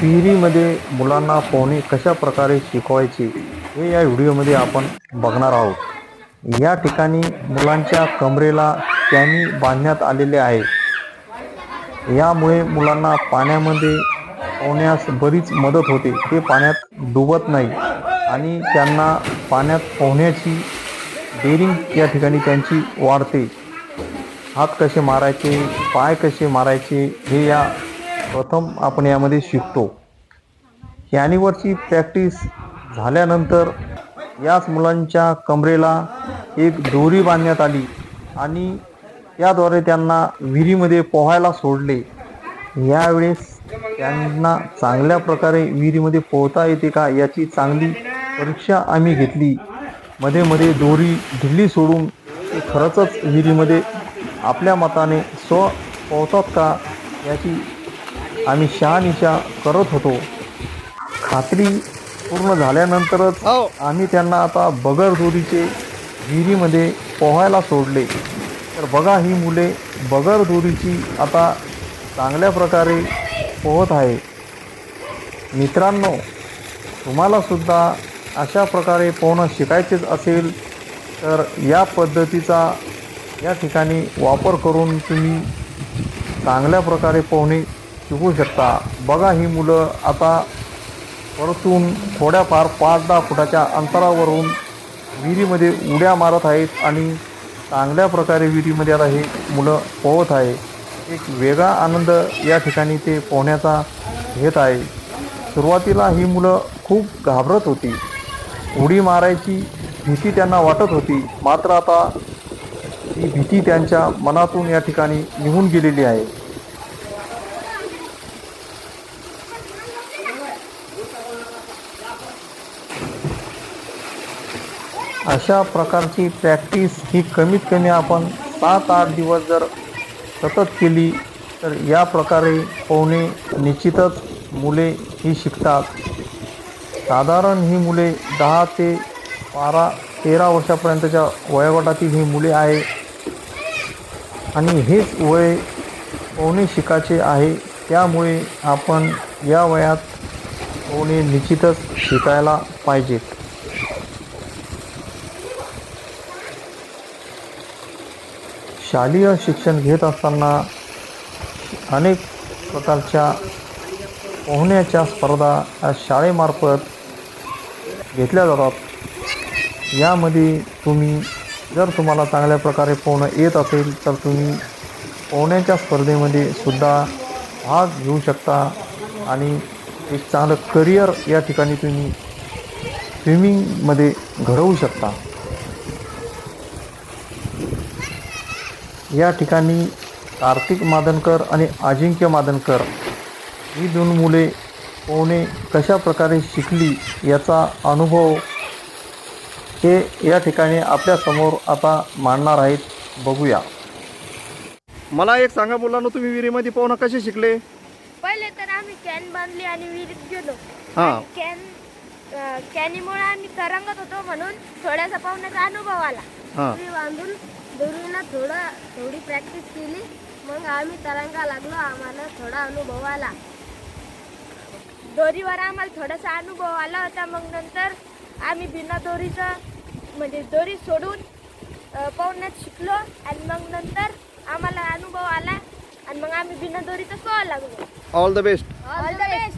विहिरीमध्ये मुलांना पोहणे कशा प्रकारे शिकवायचे हे या व्हिडिओमध्ये आपण बघणार आहोत. या ठिकाणी मुलांच्या कमरेला कॅनी बांधण्यात आलेले आहे. यामुळे मुलांना पाण्यामध्ये पोहण्यास बरीच मदत होते. ते पाण्यात डुबत नाही आणि त्यांना पाण्यात पोहण्याची बेरिंग या ठिकाणी त्यांची वाढते. हात कसे मारायचे पाय कसे मारायचे हे या प्रथम आपण यामध्ये शिकतो. कॅनीवरची प्रॅक्टिस झाल्यानंतर याच मुलांच्या कमरेला एक दोरी बांधण्यात आली आणि याद्वारे त्यांना विहिरीमध्ये पोहायला सोडले. यावेळेस त्यांना चांगल्या प्रकारे विहिरीमध्ये पोहता येते का याची चांगली परीक्षा आम्ही घेतली. मध्ये मध्ये दोरी ढिल्ली सोडून ते खरंचच विहिरीमध्ये आपल्या मताने स्व पोहतात का याची आम्ही शहानिशा करत होतो. खात्री पूर्ण झाल्यानंतरच आम्ही त्यांना आता बगर दोरीचे विहिरीमध्ये पोहायला सोडले. तर बघा ही मुले बगर दोरीची आता चांगल्या प्रकारे पोहत आहे. मित्रांनो तुम्हाला सुद्धा अशा प्रकारे पोहणं शिकायचेच असेल तर या पद्धतीचा या ठिकाणी वापर करून तुम्ही चांगल्या प्रकारे पोहणे शिकू शकता. बघा ही मुलं आता परतून थोड्याफार पाच दहा फुटाच्या अंतरावरून विहिरीमध्ये उड्या मारत आहेत आणि चांगल्या प्रकारे विहिरीमध्ये आता हे मुलं पोहत आहे. एक वेगळा आनंद या ठिकाणी ते पोहण्याचा घेत आहे. सुरुवातीला ही मुलं खूप घाबरत होती. उडी मारायची भीती त्यांना वाटत होती. मात्र आता ही भीती त्यांच्या मनातून या ठिकाणी निघून गेलेली आहे. अशा प्रकारची प्रॅक्टिस ही कमीत कमी आपण सात आठ दिवस जर सतत केली तर या प्रकारे पोहणे निश्चितच मुले ही शिकतात. साधारण ही मुले दहा ते बारा तेरा वर्षापर्यंतच्या वयोगटातील ही मुले आहे. आणि हेच वय पोहणे शिकायचे आहे. त्यामुळे आपण या वयात पोहणे निश्चितच शिकायला पाहिजेत. शालेय शिक्षण घेत असताना अनेक प्रकारच्या पोहण्याच्या स्पर्धा या शाळेमार्फत घेतल्या जातात. यामध्ये तुम्ही जर तुम्हाला चांगल्या प्रकारे पोहणं येत असेल तर तुम्ही पोहण्याच्या स्पर्धेमध्ये सुद्धा भाग घेऊ शकता आणि एक चांगलं करिअर या ठिकाणी तुम्ही स्विमिंगमध्ये घडवू शकता. या ठिकाणी कार्तिक मादनकर आणि अजिंक्य मादनकर ही दोन मुले पोहणे कशा प्रकारे शिकली याचा अनुभव हे या ठिकाणी आपल्यासमोर आता मांडणार आहेत. बघूया. मला एक सांगा मुलांना तुम्ही विहिरीमध्ये पोहणं कसे शिकले? पहिले तर आम्ही कॅन बांधली आणि विहिरीत गेलो. हां. कॅन कॅनीमुळे आम्ही तरंगत होतो म्हणून थोड्यासा पाहुण्याचा अनुभव आला. हां. बांधून दोरीला थोडं थोडी प्रॅक्टिस केली. मग आम्ही तरंगा लागलो आम्हाला थोडा अनुभव आला. दोरीवर आम्हाला थोडासा अनुभव आला होता. मग नंतर आम्ही बिना दोरीचं म्हणजे दोरी सोडून पोहण्यात शिकलो. आणि मग नंतर आम्हाला अनुभव आला. आणि मग आम्ही बिना दोरीचं पोहायला लागलो. All the best